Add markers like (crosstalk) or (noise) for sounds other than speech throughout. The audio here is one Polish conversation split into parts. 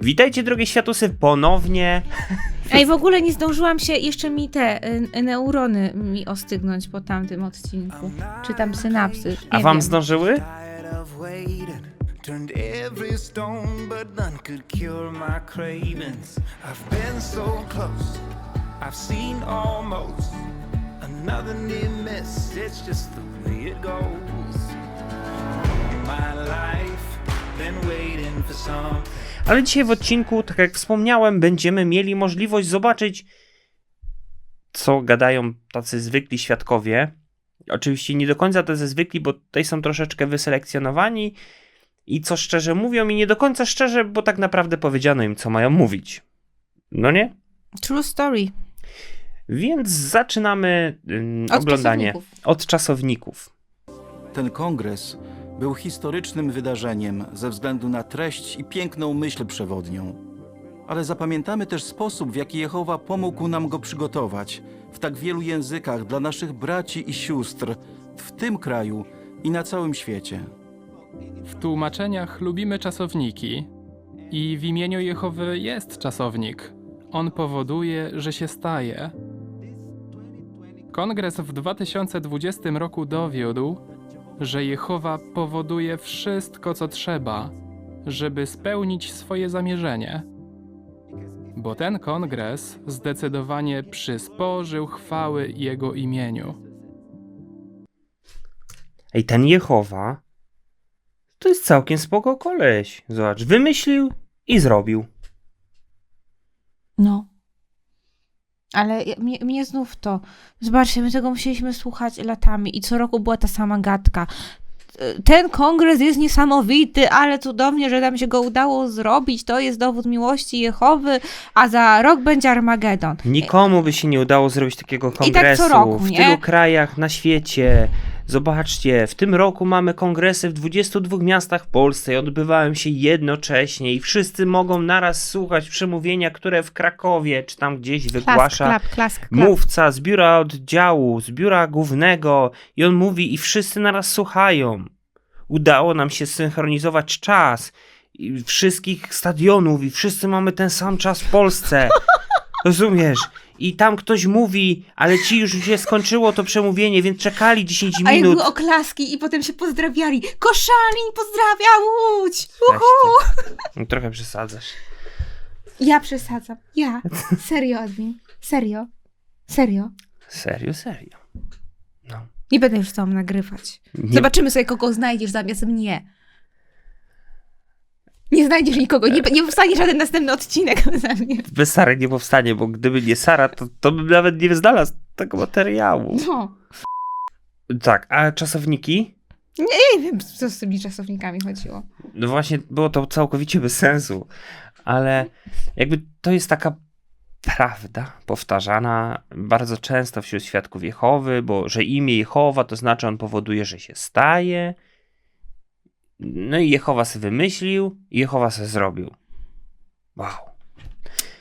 Witajcie drogie światusy ponownie. Ej, w ogóle nie zdążyłam się, jeszcze mi te y, neurony mi ostygnąć po tamtym odcinku. Czy tam synapsy. Nie A wam wiem. zdążyły? Turned every stone, but none could cure my cravings. I've been so close, I've seen almost another near miss. It's just the way it goes. My life, been waiting for something. Ale dzisiaj w odcinku, tak jak wspomniałem, będziemy mieli możliwość zobaczyć, co gadają tacy zwykli świadkowie. Oczywiście nie do końca tacy zwykli, bo tutaj są troszeczkę wyselekcjonowani i co szczerze mówią i nie do końca szczerze, bo tak naprawdę powiedziano im, co mają mówić. No nie? True story. Więc zaczynamy Od oglądanie czasowników. od czasowników. Ten kongres był historycznym wydarzeniem ze względu na treść i piękną myśl przewodnią. Ale zapamiętamy też sposób, w jaki Jehowa pomógł nam go przygotować w tak wielu językach dla naszych braci i sióstr w tym kraju i na całym świecie. W tłumaczeniach lubimy czasowniki i w imieniu Jehowy jest czasownik. On powoduje, że się staje. Kongres w 2020 roku dowiódł, że Jehowa powoduje wszystko, co trzeba, żeby spełnić swoje zamierzenie. Bo ten kongres zdecydowanie przysporzył chwały Jego imieniu. Ej, ten Jehowa to jest całkiem spoko koleś. Zobacz, wymyślił i zrobił. No. Ale mnie, mnie znów to. Zobaczcie, my tego musieliśmy słuchać latami i co roku była ta sama gadka. Y, Ten kongres jest niesamowity, ale cudownie, że nam się go udało zrobić. To jest dowód miłości Jehowy, a za rok będzie Armagedon. Nikomu by się nie udało zrobić takiego tak co kongresu roku, w nie? tylu krajach na świecie. Zobaczcie, w tym roku mamy kongresy w 22 miastach w Polsce i odbywają się jednocześnie i wszyscy mogą naraz słuchać przemówienia, które w Krakowie czy tam gdzieś wygłasza klap, klask, klap. mówca z biura oddziału, z biura głównego i on mówi i wszyscy naraz słuchają. Udało nam się synchronizować czas i wszystkich stadionów i wszyscy mamy ten sam czas w Polsce. (laughs) Rozumiesz? I tam ktoś mówi, ale ci już się skończyło to przemówienie, więc czekali 10 A jak minut. były oklaski i potem się pozdrawiali. Koszalin pozdrawia Łódź! Weź Uhu! No, Trochę przesadzasz. Ja przesadzam. Ja. Serio, Admin. Serio. Serio. Serio, serio. No. Nie będę już z tobą nagrywać. Nie- Zobaczymy sobie, kogo znajdziesz zamiast mnie. Nie znajdziesz nikogo, nie, nie powstanie żaden następny odcinek (laughs) ze mnie. Bez Sary nie powstanie, bo gdyby nie Sara, to, to bym nawet nie znalazł tego materiału. No. Tak, a czasowniki? Nie wiem, co z tymi czasownikami chodziło. No właśnie, było to całkowicie bez sensu, ale jakby to jest taka prawda powtarzana bardzo często wśród świadków Jehowy, bo że imię Jehowa to znaczy on powoduje, że się staje. No i Jehowa se wymyślił, i Jehowa se zrobił. Wow.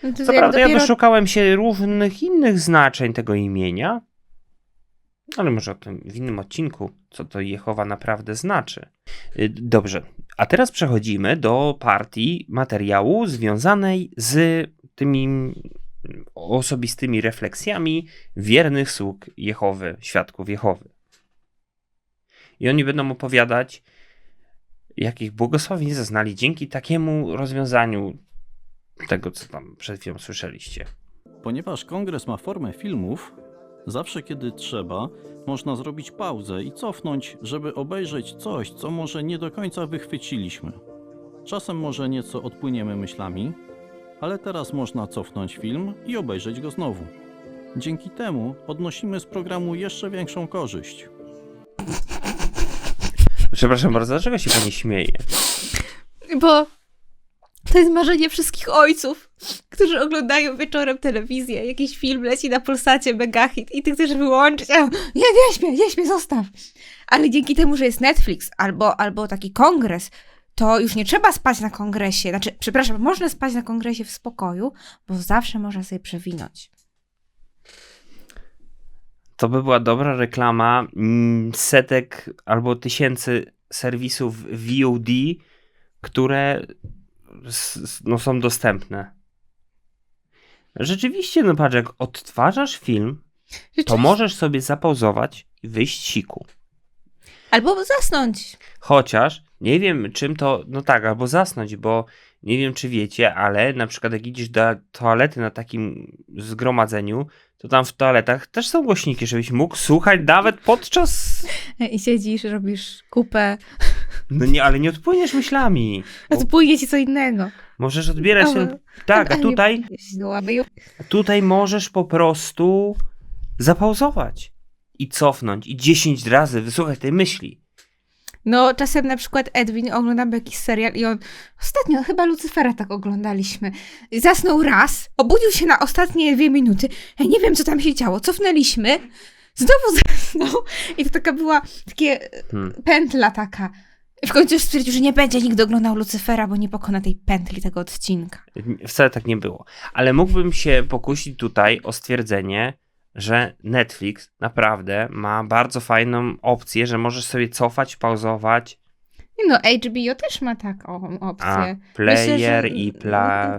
No Co prawda ja dopiero- doszukałem się różnych innych znaczeń tego imienia, ale może o tym w innym odcinku, co to Jehowa naprawdę znaczy. Y, Dobrze, a teraz przechodzimy do partii materiału związanej z tymi osobistymi refleksjami wiernych sług Jehowy, świadków Jehowy. I oni będą opowiadać, jakich błogosławień zaznali dzięki takiemu rozwiązaniu tego, co tam przed chwilą słyszeliście. Ponieważ kongres ma formę filmów, zawsze kiedy trzeba, można zrobić pauzę i cofnąć, żeby obejrzeć coś, co może nie do końca wychwyciliśmy. Czasem może nieco odpłyniemy myślami, ale teraz można cofnąć film i obejrzeć go znowu. Dzięki temu odnosimy z programu jeszcze większą korzyść. Przepraszam bardzo, dlaczego się pani śmieje? Bo to jest marzenie wszystkich ojców, którzy oglądają wieczorem telewizję, jakiś film leci na Polsacie, megahit i ty chcesz wyłączyć, a nie, nie śmiej, nie śmiej, zostaw. Ale dzięki temu, że jest Netflix albo, albo taki kongres, to już nie trzeba spać na kongresie. Znaczy, przepraszam, można spać na kongresie w spokoju, bo zawsze można sobie przewinąć. To by była dobra reklama mm, setek albo tysięcy serwisów VOD, które no, są dostępne. Rzeczywiście, no patrz, jak odtwarzasz film, to możesz sobie zapauzować i wyjść siku. Albo zasnąć. Chociaż nie wiem, czym to. No tak, albo zasnąć, bo nie wiem, czy wiecie, ale na przykład jak idziesz do toalety na takim zgromadzeniu, to tam w toaletach też są głośniki, żebyś mógł słuchać nawet podczas. I siedzisz, robisz kupę, No nie, ale nie odpłyniesz myślami. pójdzie ci co innego. możesz odbierać ten. Tak, a tutaj, tutaj możesz po prostu zapauzować i cofnąć i 10 razy wysłuchać tej myśli. No, czasem na przykład Edwin oglądamy jakiś serial i on, ostatnio chyba Lucyfera tak oglądaliśmy, zasnął raz, obudził się na ostatnie dwie minuty, ja nie wiem, co tam się działo, cofnęliśmy, znowu (laughs) zasnął i to taka była, takie Hmm. pętla taka. I w końcu stwierdził, że nie będzie nigdy oglądał Lucyfera, bo nie pokona tej pętli, tego odcinka. Wcale tak nie było. Ale mógłbym się pokusić tutaj o stwierdzenie, że Netflix naprawdę ma bardzo fajną opcję, że możesz sobie cofać, pauzować, No, HBO też ma taką a opcję. player Myślę, że- i pla,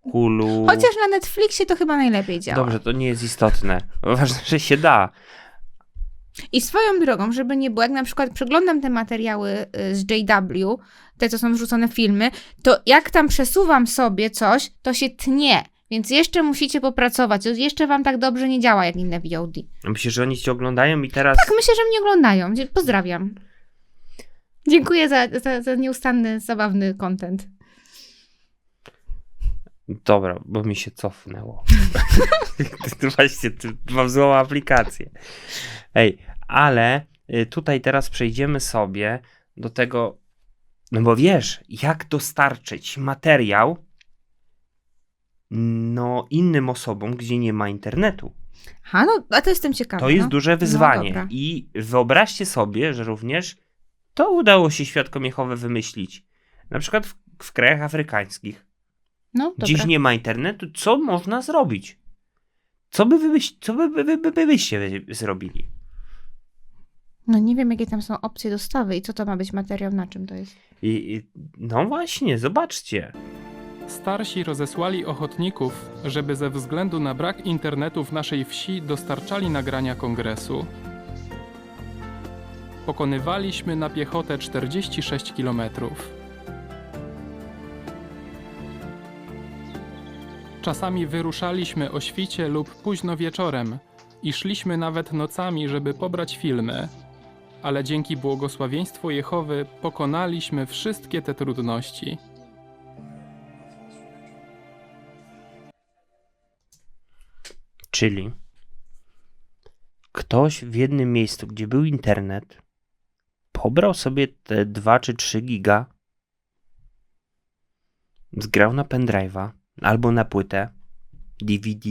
Hulu. Chociaż na Netflixie to chyba najlepiej działa. Dobrze, to nie jest istotne. (laughs) Ważne, że się da. I swoją drogą, żeby nie było, jak na przykład przeglądam te materiały y, z JW, te co są wrzucone filmy, to jak tam przesuwam sobie coś, to się tnie. Więc jeszcze musicie popracować. Jeszcze wam tak dobrze nie działa jak inne VOD. Myślę, że oni cię oglądają i teraz. Tak, myślę, że mnie oglądają. Pozdrawiam. Dziękuję za, za, za nieustanny, zabawny content. Dobra, bo mi się cofnęło. (laughs) Właśnie, mam złą aplikację. Ej, ale y, tutaj teraz przejdziemy sobie do tego, no bo wiesz, jak dostarczyć materiał no innym osobom, gdzie nie ma internetu. Ha, no, a to jestem ciekawa. To jest no. duże wyzwanie. dobra. I wyobraźcie sobie, że również to udało się świadkom Jehowy wymyślić. Na przykład w, w krajach afrykańskich. No. Dziś nie ma internetu, co można zrobić? Co by wy, byś- co by, by, by, by, by byście zrobili? No nie wiem, jakie tam są opcje dostawy i co to ma być materiał, na czym to jest. I, I, no właśnie, zobaczcie. Starsi rozesłali ochotników, żeby ze względu na brak internetu w naszej wsi dostarczali nagrania kongresu. Pokonywaliśmy na piechotę 46 kilometrów. Czasami wyruszaliśmy o świcie lub późno wieczorem i szliśmy nawet nocami, żeby pobrać filmy. Ale dzięki błogosławieństwu Jehowy pokonaliśmy wszystkie te trudności. Czyli ktoś w jednym miejscu, gdzie był internet, pobrał sobie te 2 czy 3 giga, zgrał na pendrive'a albo na płytę DVD,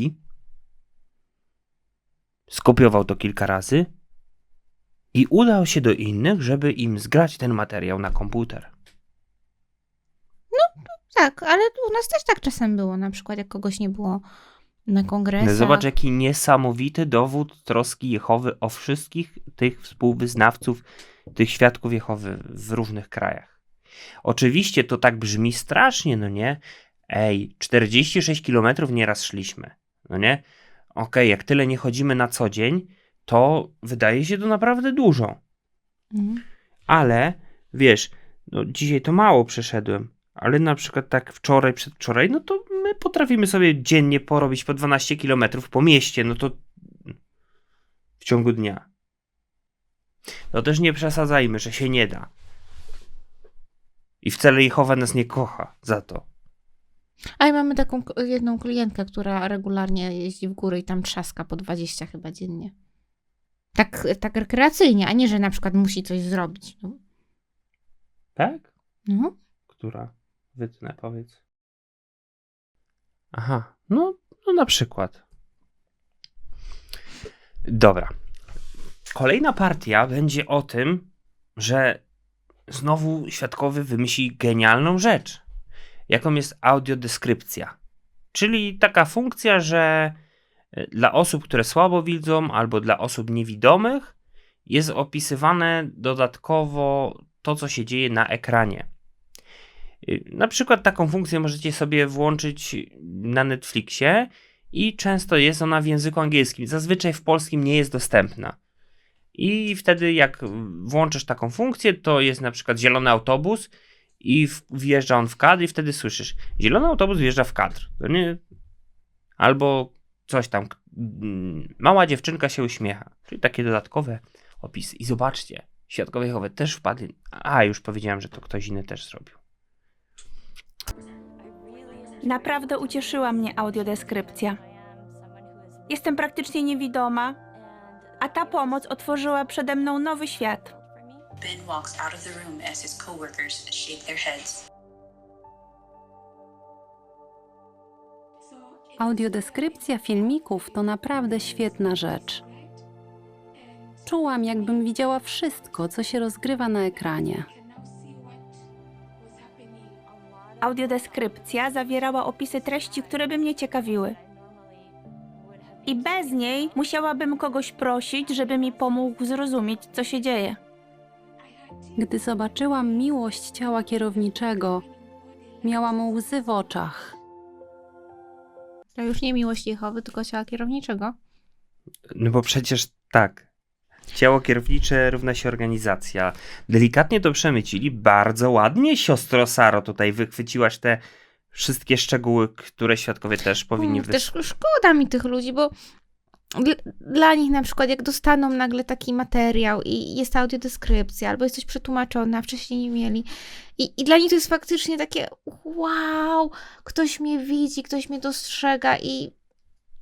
skopiował to kilka razy i udał się do innych, żeby im zgrać ten materiał na komputer. Tak, ale u nas też tak czasem było, na przykład jak kogoś nie było na kongresach. Zobacz, jaki niesamowity dowód troski Jehowy o wszystkich tych współwyznawców, tych świadków Jehowy w różnych krajach. Oczywiście to tak brzmi strasznie, no nie? Ej, 46 km nieraz szliśmy, no nie? Okej, jak tyle nie chodzimy na co dzień, to wydaje się to naprawdę dużo. Mhm. Ale wiesz, no dzisiaj to mało przeszedłem, ale na przykład tak wczoraj, przedwczoraj, no to my potrafimy sobie dziennie porobić po 12 km po mieście, no to w ciągu dnia. No też nie przesadzajmy, że się nie da. I wcale Jehowa nas nie kocha za to. A i mamy taką jedną klientkę, która regularnie jeździ w górę i tam trzaska po 20 chyba dziennie. Tak, tak rekreacyjnie, a nie, że na przykład musi coś zrobić. No. Tak? No. Która? Wytnę, powiedz. Aha, no, no na przykład. Dobra. Kolejna partia będzie o tym, że znowu świadkowy wymyśli genialną rzecz, jaką jest audiodeskrypcja. Czyli taka funkcja, że e, dla osób, które słabo widzą, albo dla osób niewidomych, jest opisywane dodatkowo to, co się dzieje na ekranie. Y, Na przykład taką funkcję możecie sobie włączyć na Netflixie i często jest ona w języku angielskim. Zazwyczaj w polskim nie jest dostępna. I wtedy jak włączysz taką funkcję, to jest na przykład zielony autobus i wjeżdża on w kadr i wtedy słyszysz zielony autobus wjeżdża w kadr. Nie? Albo coś tam. mm, Mała dziewczynka się uśmiecha. Czyli takie dodatkowe opisy. I zobaczcie, świadkowie Jehowy też wpadli. A, już powiedziałem, że to ktoś inny też zrobił. Naprawdę ucieszyła mnie audiodeskrypcja. Jestem praktycznie niewidoma, a ta pomoc otworzyła przede mną nowy świat. Ben walks out of the room as his coworkers shake their heads. Audiodeskrypcja filmików to naprawdę świetna rzecz. Czułam, jakbym widziała wszystko, co się rozgrywa na ekranie. Audiodeskrypcja zawierała opisy treści, które by mnie ciekawiły. I bez niej musiałabym kogoś prosić, żeby mi pomógł zrozumieć, co się dzieje. Gdy zobaczyłam miłość ciała kierowniczego, miałam łzy w oczach. To już nie miłość Jehowy, tylko ciała kierowniczego. No bo przecież tak. Ciało kierownicze równa się organizacja. Delikatnie to przemycili. Bardzo ładnie, siostro Saro, tutaj wychwyciłaś te wszystkie szczegóły, które świadkowie też powinni Mm. Też szkoda mi tych ludzi, bo dla, dla nich na przykład jak dostaną nagle taki materiał i jest audiodeskrypcja, albo jest coś przetłumaczone, a wcześniej nie mieli. I, I dla nich to jest faktycznie takie wow, ktoś mnie widzi, ktoś mnie dostrzega i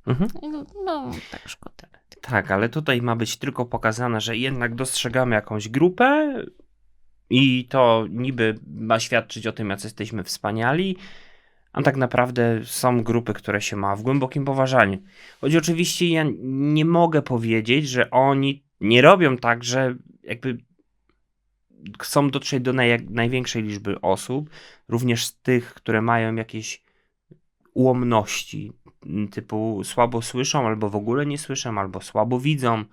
Mhm. no, no tak szkoda. Tak, ale tutaj ma być tylko pokazane, że jednak dostrzegamy jakąś grupę i to niby ma świadczyć o tym, jacy jesteśmy wspaniali, a tak naprawdę są grupy, które się ma w głębokim poważaniu. Choć oczywiście ja nie mogę powiedzieć, że oni nie robią tak, że jakby chcą dotrzeć do naj, największej liczby osób, również tych, które mają jakieś ułomności, typu słabo słyszą, albo w ogóle nie słyszą, albo słabo widzą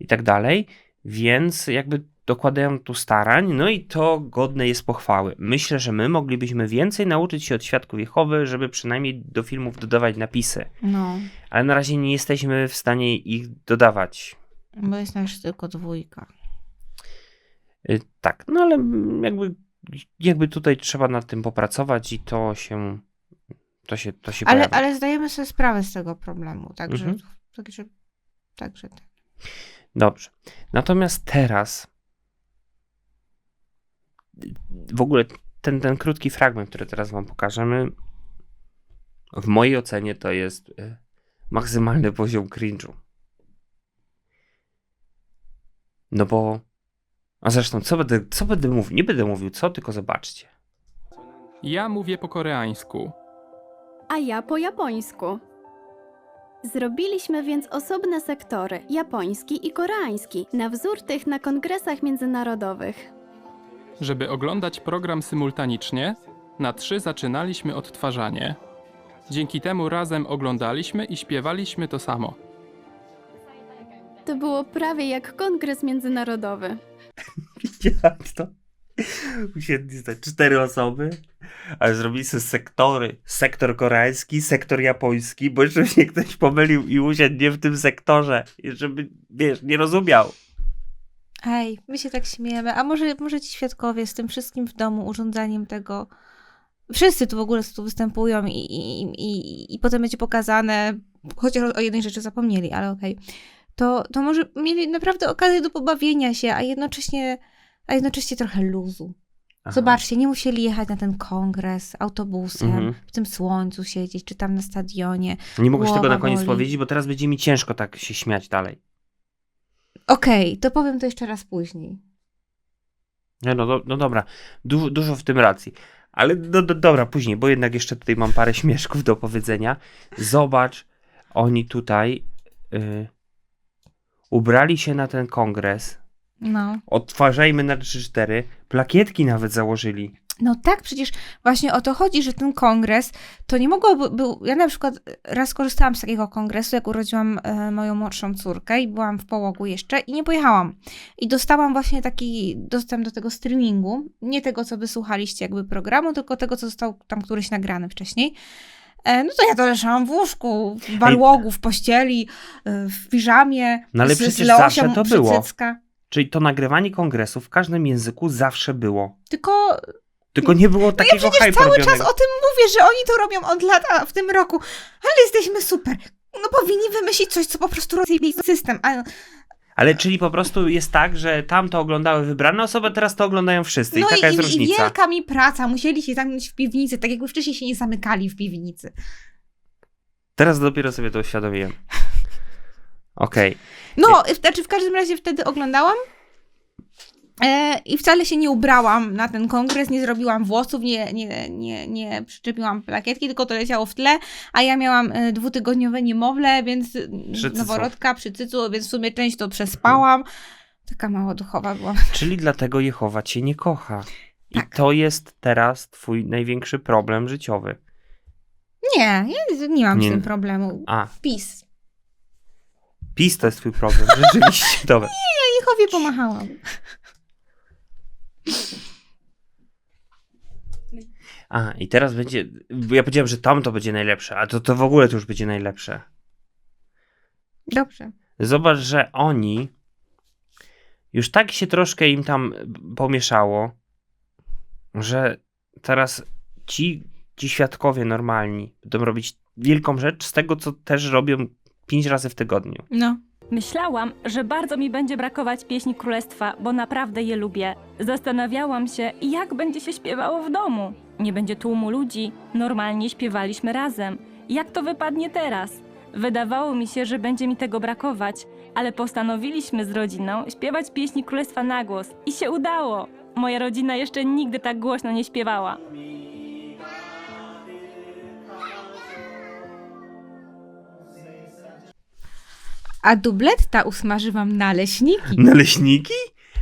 i tak dalej, więc jakby dokładają tu starań, no i to godne jest pochwały. Myślę, że my moglibyśmy więcej nauczyć się od Świadków Jehowy, żeby przynajmniej do filmów dodawać napisy, No, ale na razie nie jesteśmy w stanie ich dodawać. bo jest nasz tylko dwójka. Y, Tak, no ale mm, jakby, jakby tutaj trzeba nad tym popracować i to się to się, to się Ale, ale zdajemy sobie sprawę z tego problemu, także, Mhm. także, także tak. Dobrze. Natomiast teraz w ogóle ten, ten krótki fragment, który teraz wam pokażemy, w mojej ocenie to jest y, maksymalny poziom cringe'u. No bo a zresztą, co będę, co będę mówił? Nie będę mówił co, tylko zobaczcie. Ja mówię po koreańsku. A ja po japońsku. Zrobiliśmy więc osobne sektory, japoński i koreański, na wzór tych na kongresach międzynarodowych. Żeby oglądać program symultanicznie, na trzy zaczynaliśmy odtwarzanie. Dzięki temu razem oglądaliśmy i śpiewaliśmy to samo. To było prawie jak kongres międzynarodowy. (laughs) Widziałem to. (laughs) Usiedli te cztery osoby, ale zrobili sobie sektory. Sektor koreański, sektor japoński, bo jeszcze się ktoś pomylił i usiadł nie w tym sektorze. Żeby, wiesz, nie rozumiał. Ej, my się tak śmiejemy. A może, może ci świadkowie z tym wszystkim w domu, urządzaniem tego. Wszyscy tu w ogóle tu występują i, i, i, i potem będzie pokazane, chociaż o jednej rzeczy zapomnieli, ale okej. To, to może mieli naprawdę okazję do pobawienia się, a jednocześnie, a jednocześnie trochę luzu. Aha. Zobaczcie, nie musieli jechać na ten kongres autobusem, Mhm. w tym słońcu siedzieć, czy tam na stadionie. Nie mogłeś tego na koniec boli. powiedzieć, bo teraz będzie mi ciężko tak się śmiać dalej. Okej, to powiem to jeszcze raz później. Nie, no, do, no dobra, dużo, dużo w tym racji. Ale do, do, dobra, później, bo jednak jeszcze tutaj mam parę śmieszków do powiedzenia. Zobacz, oni tutaj y, ubrali się na ten kongres. No. Odtwarzajmy na 3-4. Plakietki nawet założyli. No tak, przecież właśnie o to chodzi, że ten kongres to nie mogłoby. Był, ja na przykład raz korzystałam z takiego kongresu, jak urodziłam e, moją młodszą córkę i byłam w połogu jeszcze i nie pojechałam. I dostałam właśnie taki dostęp do tego streamingu. Nie tego, co wysłuchaliście jakby programu, tylko tego, co został tam któryś nagrany wcześniej. E, no to ja to leżałam w łóżku, w barłogu, w pościeli, e, w piżamie. No ale z- z przecież Leosią zawsze to było. Czyli to nagrywanie kongresu w każdym języku zawsze było. Tylko Tylko nie było No ja takiego przecież hype cały robionego. czas o tym mówię, że oni to robią od lat, a w tym roku, ale jesteśmy super. No powinni wymyślić coś, co po prostu rozjebie system. A, Ale czyli po prostu jest tak, że tam to oglądały wybrane osoby, a teraz to oglądają wszyscy no i taka jest i, i różnica. wielka mi praca, musieli się zamknąć w piwnicy, tak jakby wcześniej się nie zamykali w piwnicy. Teraz dopiero sobie to uświadomiłem. Okej. No, znaczy w każdym razie wtedy oglądałam e, i wcale się nie ubrałam na ten kongres, nie zrobiłam włosów, nie, nie, nie, nie przyczepiłam plakietki, tylko to leciało w tle, a ja miałam e, dwutygodniowe niemowlę, więc Przy cycu. noworodka przy cycu, więc w sumie część to przespałam. Taka mało duchowa byłam. (laughs) Czyli dlatego Jehowa cię nie kocha. I Tak. to jest teraz twój największy problem życiowy. Nie, ja nie mam Nie. z tym problemu. A, PiS. PiS to jest twój problem, (laughs) rzeczywiście. Dobra. Jehowie pomachałam. A, i teraz będzie. Ja powiedziałem, że tam to będzie najlepsze, a to, to w ogóle to już będzie najlepsze. Dobrze. Zobacz, że oni już tak się troszkę im tam pomieszało, że teraz ci, ci świadkowie normalni będą robić wielką rzecz z tego, co też robią pięć razy w tygodniu. No. Myślałam, że bardzo mi będzie brakować pieśni królestwa, bo naprawdę je lubię. Zastanawiałam się, jak będzie się śpiewało w domu. Nie będzie tłumu ludzi, normalnie śpiewaliśmy razem. Jak to wypadnie teraz? Wydawało mi się, że będzie mi tego brakować, ale postanowiliśmy z rodziną śpiewać pieśni królestwa na głos i się udało. Moja rodzina jeszcze nigdy tak głośno nie śpiewała. A dubletta usmaży wam naleśniki. Naleśniki?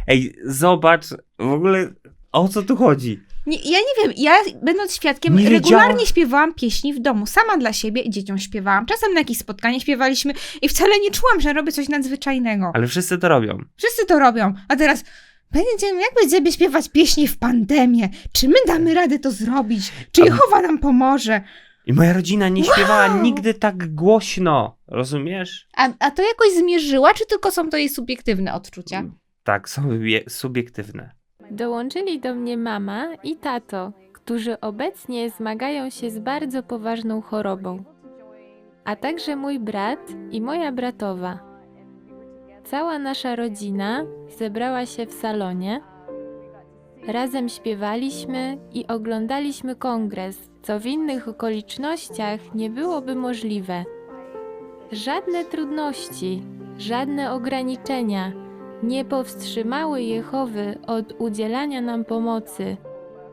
Ej, zobacz, w ogóle o co tu chodzi? Nie, ja nie wiem, ja będąc świadkiem Nie regularnie wiedziała- śpiewałam pieśni w domu, sama dla siebie i dzieciom śpiewałam. Czasem na jakieś spotkanie śpiewaliśmy i wcale nie czułam, że robię coś nadzwyczajnego. Ale wszyscy to robią. Wszyscy to robią, a teraz będziemy, jak będziemy śpiewać pieśni w pandemię? Czy my damy radę to zrobić? Czy Jehowa nam pomoże? I moja rodzina nie śpiewała Wow! nigdy tak głośno, rozumiesz? A, a to jakoś zmierzyła, czy tylko są to jej subiektywne odczucia? Tak, są subiektywne. Dołączyli do mnie mama i tato, którzy obecnie zmagają się z bardzo poważną chorobą, a także mój brat i moja bratowa. Cała nasza rodzina zebrała się w salonie. Razem śpiewaliśmy i oglądaliśmy kongres, co w innych okolicznościach nie byłoby możliwe. Żadne trudności, żadne ograniczenia nie powstrzymały Jehowy od udzielania nam pomocy.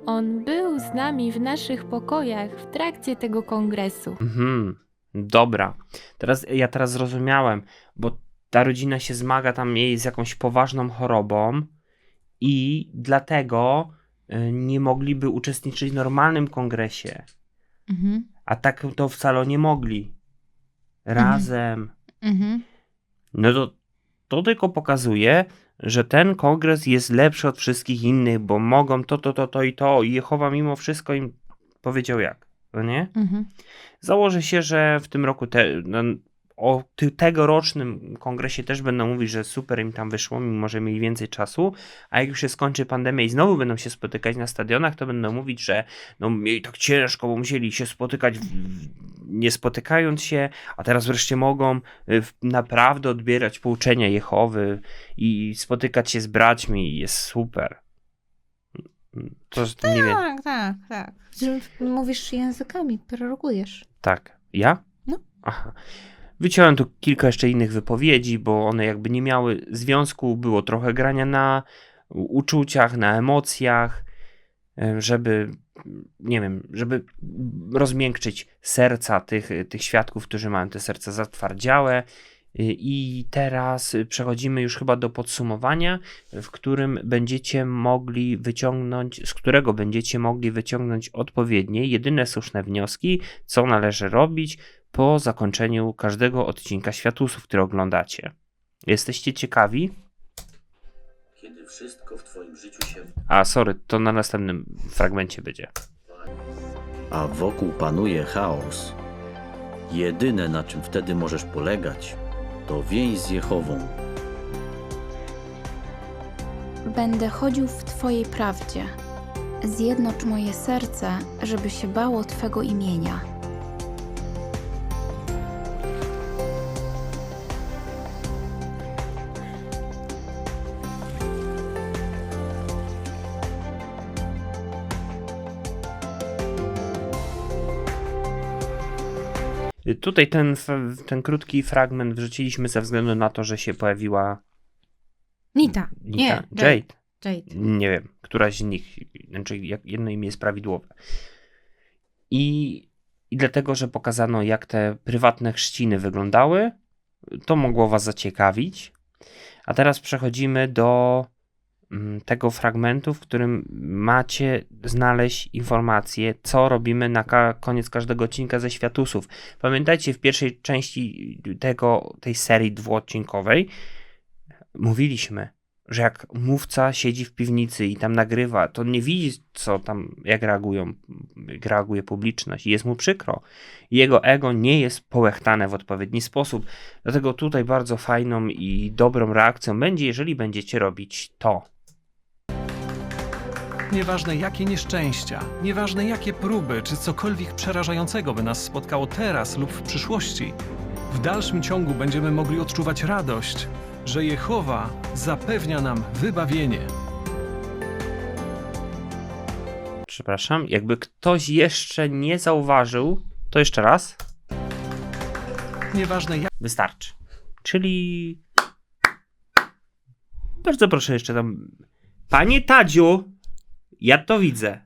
On był z nami w naszych pokojach w trakcie tego kongresu. Mhm, dobra. Teraz ja teraz zrozumiałem, bo ta rodzina się zmaga tam jej z jakąś poważną chorobą i dlatego y, nie mogliby uczestniczyć w normalnym kongresie. Mhm. A tak to w salonie mogli. Razem. Mhm. No to, to tylko pokazuje, że ten kongres jest lepszy od wszystkich innych, bo mogą to, to, to, to i to. I Jehowa mimo wszystko im powiedział jak. No nie? Mhm. Założę się, że w tym roku te, no, o tegorocznym kongresie też będą mówić, że super im tam wyszło, mimo że mieli więcej czasu, a jak już się skończy pandemia i znowu będą się spotykać na stadionach, to będą mówić, że no mieli tak ciężko, bo musieli się spotykać w, w, nie spotykając się, a teraz wreszcie mogą y, w- naprawdę odbierać pouczenia Jehowy i spotykać się z braćmi i jest super. To nie wiem. Tak, tak, tak. Mówisz językami, prorokujesz. Tak. Ja? No. Aha. Wyciąłem tu kilka jeszcze innych wypowiedzi, bo one jakby nie miały związku. Było trochę grania na uczuciach, na emocjach, em, żeby, nie wiem, żeby rozmiękczyć serca tych, tych świadków, którzy mają te serca zatwardziałe. I teraz y, przechodzimy już chyba do podsumowania, w którym będziecie mogli wyciągnąć, z którego będziecie mogli wyciągnąć odpowiednie, jedyne słuszne wnioski, co należy robić po zakończeniu każdego odcinka Światusów, który oglądacie. Jesteście ciekawi? Kiedy wszystko w twoim życiu się A, sorry, to na następnym fragmencie będzie. a wokół panuje chaos, jedyne na czym wtedy możesz polegać, to więź z Jehową. Będę chodził w Twojej prawdzie. Zjednocz moje serce, żeby się bało Twego imienia. Tutaj ten, ten krótki fragment wrzuciliśmy ze względu na to, że się pojawiła Nita. Nita. Nie, Jade. Jade. Jade. Nie wiem, któraś z nich, znaczy jedno imię jest prawidłowe. I, I dlatego, że pokazano, jak te prywatne chrzciny wyglądały, to mogło Was zaciekawić. A teraz przechodzimy do tego fragmentu, w którym macie znaleźć informacje, co robimy na koniec każdego odcinka ze Światusów. Pamiętajcie, w pierwszej części tego, tej serii dwuodcinkowej mówiliśmy, że jak mówca siedzi w piwnicy i tam nagrywa, to nie widzi, co tam, jak reagują, jak reaguje publiczność jest mu przykro. Jego ego nie jest połechtane w odpowiedni sposób. Dlatego tutaj bardzo fajną i dobrą reakcją będzie, jeżeli będziecie robić to. Nieważne jakie nieszczęścia, nieważne jakie próby, czy cokolwiek przerażającego by nas spotkało teraz lub w przyszłości, w dalszym ciągu będziemy mogli odczuwać radość, że Jehowa zapewnia nam wybawienie. Przepraszam, jakby ktoś jeszcze nie zauważył, to jeszcze raz. Nieważne jak. Wystarczy. Czyli. Bardzo proszę jeszcze tam. Panie Tadziu, ja to widzę.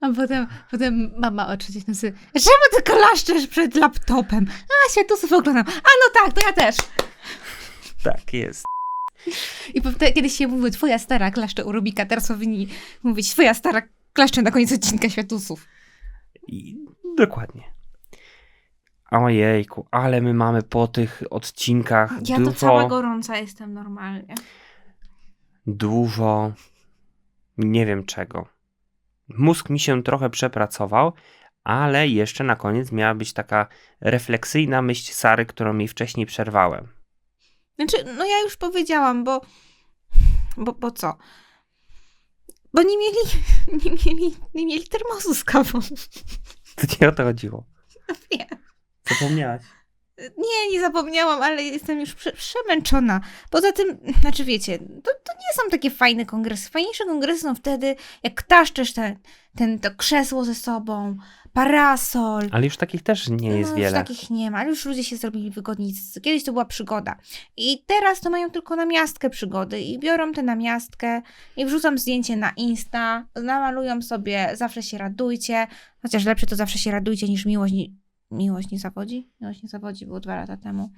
A potem, potem mama o trzeciej nocy. Czemu ty klaszczesz przed laptopem? A, światusów oglądam. A no tak, to ja też. Tak jest. I potem kiedyś się mówiło, twoja stara klaszcze u Rubika, teraz powinni mówić, twoja stara klaszcze na koniec odcinka światusów. I dokładnie. Ojejku, ale my mamy po tych odcinkach Ja to dużo, cała gorąca jestem normalnie. dużo, nie wiem czego. Mózg mi się trochę przepracował, ale jeszcze na koniec miała być taka refleksyjna myśl Sary, którą mi wcześniej przerwałem. Znaczy, no ja już powiedziałam, bo. Bo, bo co? Bo nie mieli, (laughs) nie mieli, nie mieli termosu z kawą. To nie o to chodziło. Wiem. Zapomniałaś. Nie, nie zapomniałam, ale jestem już prze, przemęczona. Poza tym, znaczy wiecie, to, to nie są takie fajne kongresy. Fajniejsze kongresy są wtedy, jak taszczysz ten, ten, to krzesło ze sobą, parasol. Ale już takich też nie jest no, wiele. Już takich nie ma, ale już ludzie się zrobili wygodni. Kiedyś to była przygoda. I teraz to mają tylko namiastkę przygody. I biorą tę namiastkę i wrzucam zdjęcie na Insta, namalują sobie zawsze się radujcie. Chociaż lepsze to zawsze się radujcie niż miłość. Miłość nie zawodzi? Miłość nie zawodzi, było dwa lata temu.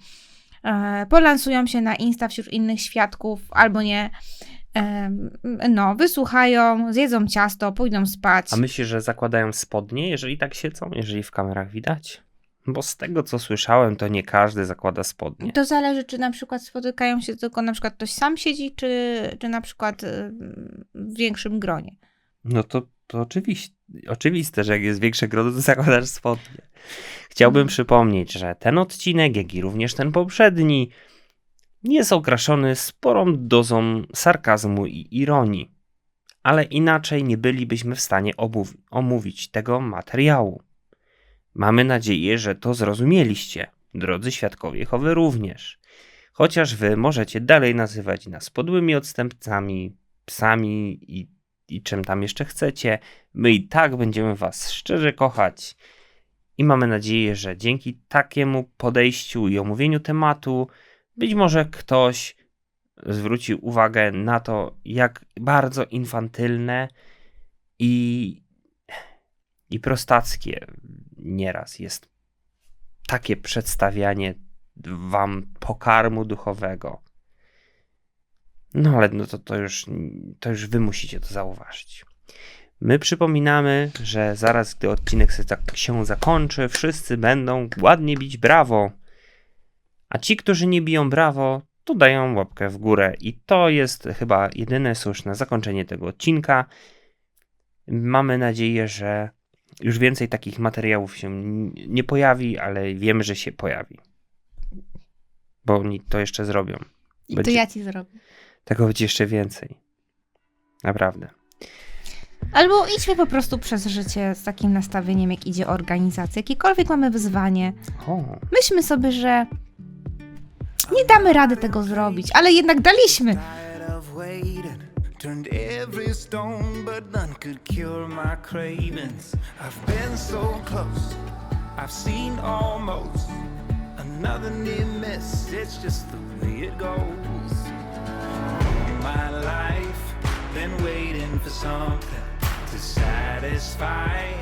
E, polansują się na Insta wśród innych świadków, albo nie. E, no, wysłuchają, zjedzą ciasto, pójdą spać. A myślisz, że zakładają spodnie, jeżeli tak siedzą, jeżeli w kamerach widać? Bo z tego, co słyszałem, to nie każdy zakłada spodnie. To zależy, czy na przykład spotykają się tylko na przykład ktoś sam siedzi, czy, czy na przykład y, w większym gronie. No to, to oczywiście, oczywiste, że jak jest większe grono, to zakładasz spodnie. Chciałbym przypomnieć, że ten odcinek, jak i również ten poprzedni, jest okraszony sporą dozą sarkazmu i ironii. Ale inaczej nie bylibyśmy w stanie omów- omówić tego materiału. Mamy nadzieję, że to zrozumieliście, drodzy świadkowie Jehowy również. Chociaż wy możecie dalej nazywać nas podłymi odstępcami, psami i, i czym tam jeszcze chcecie, my i tak będziemy was szczerze kochać. I mamy nadzieję, że dzięki takiemu podejściu i omówieniu tematu, być może ktoś zwróci uwagę na to, jak bardzo infantylne i, i prostackie nieraz jest takie przedstawianie wam pokarmu duchowego. No ale no to, to, już, to już wy musicie to zauważyć. My przypominamy, że zaraz, gdy odcinek zak- się zakończy, wszyscy będą ładnie bić brawo. A ci, którzy nie biją brawo, to dają łapkę w górę. I to jest chyba jedyne słuszne zakończenie tego odcinka. Mamy nadzieję, że już więcej takich materiałów się nie pojawi, ale wiemy, że się pojawi. Bo oni to jeszcze zrobią. I to Będzie- ja ci zrobię. Tego będzie jeszcze więcej. Naprawdę. Albo idźmy po prostu przez życie z takim nastawieniem, jak idzie organizacja. Jakiekolwiek mamy wyzwanie, O, myślmy sobie, że nie damy rady tego zrobić, ale jednak daliśmy. Turned every stone, but none could cure my cravings. I've been so close, I've seen almost another near miss. It's just the way it goes. My life, been waiting for something to satisfy.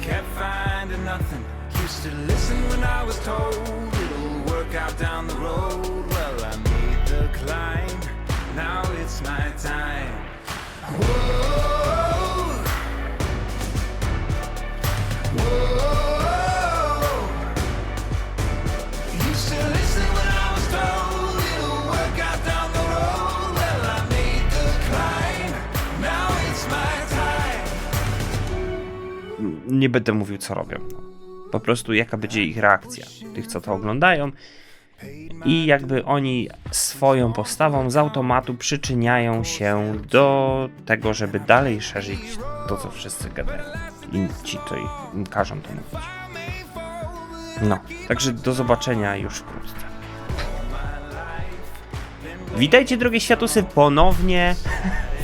Kept finding nothing. Used to listen when I was told it'll work out down the road. Well, I made the climb. Now it's my time. Whoa. Nie będę mówił, co robią. Po prostu, jaka będzie ich reakcja, tych, co to oglądają. I jakby oni swoją postawą z automatu przyczyniają się do tego, żeby dalej szerzyć to, co wszyscy gadają. I ci to im każą to mówić. No, także do zobaczenia już wkrótce. Witajcie, drogie światusy, ponownie.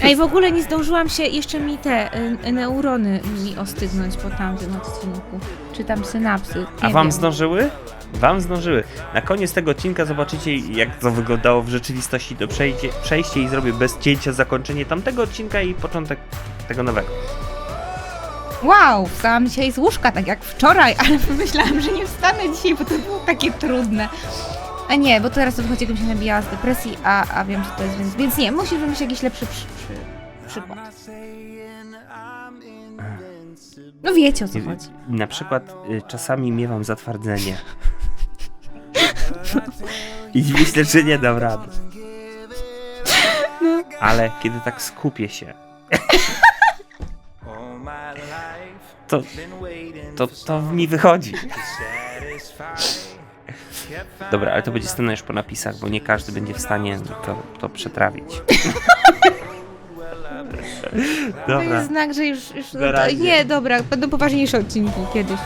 Ej, w ogóle nie zdążyłam się, jeszcze mi te y, neurony mi ostygnąć po tamtym odcinku. Czy tam synapsy. A nie wam wiem. zdążyły? Wam zdążyły. Na koniec tego odcinka zobaczycie, jak to wyglądało w rzeczywistości. To przejdzie, przejście i zrobię bez cięcia zakończenie tamtego odcinka i początek tego nowego. Wow, wstałam dzisiaj z łóżka, tak jak wczoraj, ale (laughs) pomyślałam, że nie wstanę dzisiaj, bo to było takie trudne. A nie, bo teraz to wychodzi, jakbym się nabijała z depresji, a, a wiem, że to jest, więc, więc nie, musi wymyślić jakiś lepszy przy, przy, przykład. No wiecie o co chodzi. Na przykład y, czasami miewam zatwardzenie. I myślę, że nie dam rady. Ale kiedy tak skupię się, to, (laughs) to, to mi wychodzi. Dobra, ale to będzie scena już po napisach, bo nie każdy będzie w stanie to, to przetrawić. To Dobra. jest znak, że już... już Na razie. nie, dobra, będą poważniejsze odcinki kiedyś.